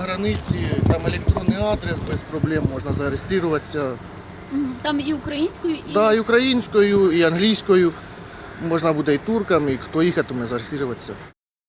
границі, там електронний адрес, без проблем можна зареєструватися. Там і українською, і Да, і українською, і англійською. Можна буде і туркам, і хто їхатиме зареєструватися.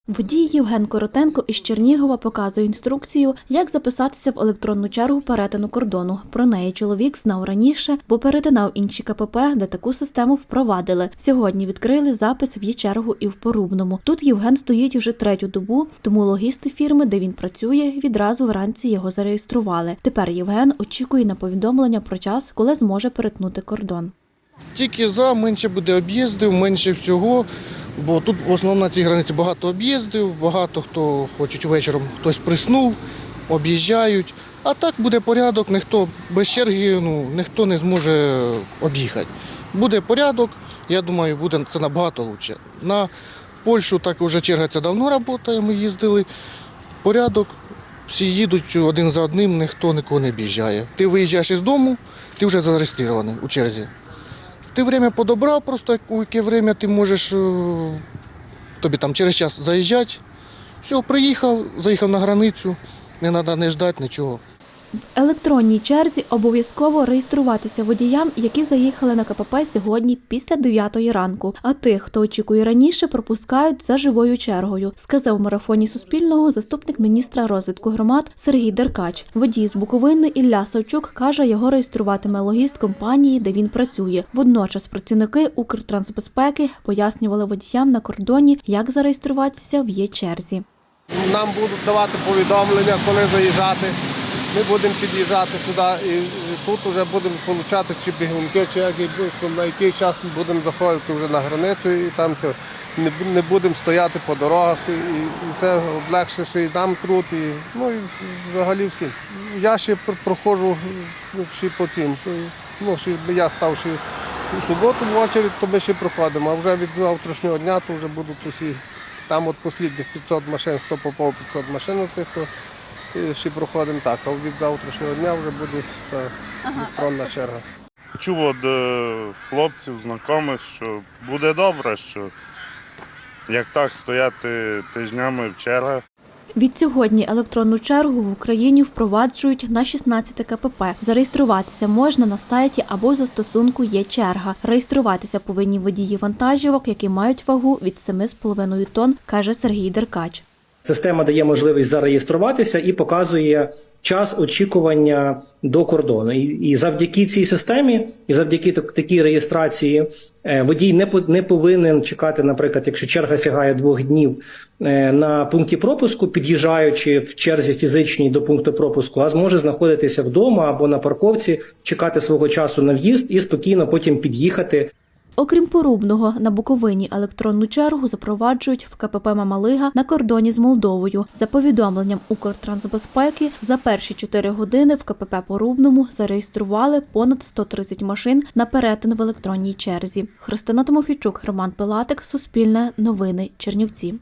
Водій Євген Коротенко із Чернігова показує інструкцію, як записатися в електронну чергу перетину кордону. Про неї чоловік знав раніше, бо перетинав інші КПП, де таку систему впровадили. Сьогодні відкрили запис в є-чергу і в Порубному. Тут Євген стоїть вже третю добу, тому логісти фірми, де він працює, відразу вранці його зареєстрували. Тепер Євген очікує на повідомлення про час, коли зможе перетнути кордон. Тільки за менше буде об'їздів, менше всього. Бо тут в основному на цій границі багато об'їздів, багато хто хочуть вечором, хтось приснув, об'їжджають. А так буде порядок, ніхто без черги ну, ніхто не зможе об'їхати. Буде порядок, я думаю, буде це набагато краще. На Польщу так вже черга ця давно працює, ми їздили. Порядок, всі їдуть один за одним, ніхто нікого не об'їжджає. Ти виїжджаєш із дому, ти вже зареєстрований у черзі. Ти время подобрав, просто у яке время ти можеш е, тобі там через час заїжджати. Все, приїхав, заїхав на границю, не треба не ждати нічого. В електронній черзі обов'язково реєструватися водіям, які заїхали на КПП сьогодні після 9 ранку. А тих, хто очікує раніше, пропускають за живою чергою, сказав в марафоні Суспільного заступник міністра розвитку громад Сергій Деркач. Водій з Буковини Ілля Савчук каже, його реєструватиме логіст компанії, де він працює. Водночас працівники Укртрансбезпеки пояснювали водіям на кордоні, як зареєструватися в є черзі. Нам будуть давати повідомлення, коли заїжджати. Ми будемо під'їжджати сюди і тут вже будемо отримати чи бігунки, чи як, на який час будемо заходити вже на границю і там це не, не будемо стояти по дорогах. І, і це облегшить і нам труд, і, ну і взагалі всім. Я ще проходжу ну, ще по цим. Ну, ще я став ще у суботу в очередь, то ми ще проходимо. А вже від завтрашнього дня то вже будуть усі. Там от послідних 500 машин, хто попав 500 машин цих, то ще проходимо так. А від завтрашнього дня вже буде ця електронна черга. Чув від е, хлопців, знайомих, що буде добре, що як так стояти тижнями в чергах. Відсьогодні електронну чергу в Україні впроваджують на 16 КПП. Зареєструватися можна на сайті або застосунку є черга. Реєструватися повинні водії вантажівок, які мають вагу від 7,5 тонн, каже Сергій Деркач. Система дає можливість зареєструватися і показує час очікування до кордону. І, і завдяки цій системі, і завдяки так- такій реєстрації, е, водій не, не повинен чекати, наприклад, якщо черга сягає двох днів е, на пункті пропуску, під'їжджаючи в черзі фізичній до пункту пропуску, а зможе знаходитися вдома або на парковці, чекати свого часу на в'їзд і спокійно потім під'їхати Окрім Порубного, на Буковині електронну чергу запроваджують в КПП Мамалига на кордоні з Молдовою. За повідомленням Укртрансбезпеки, за перші 4 години в КПП Порубному зареєстрували понад 130 машин на перетин в електронній черзі. Христина Тимофійчук, Роман Пилатик, Суспільне новини, Чернівці.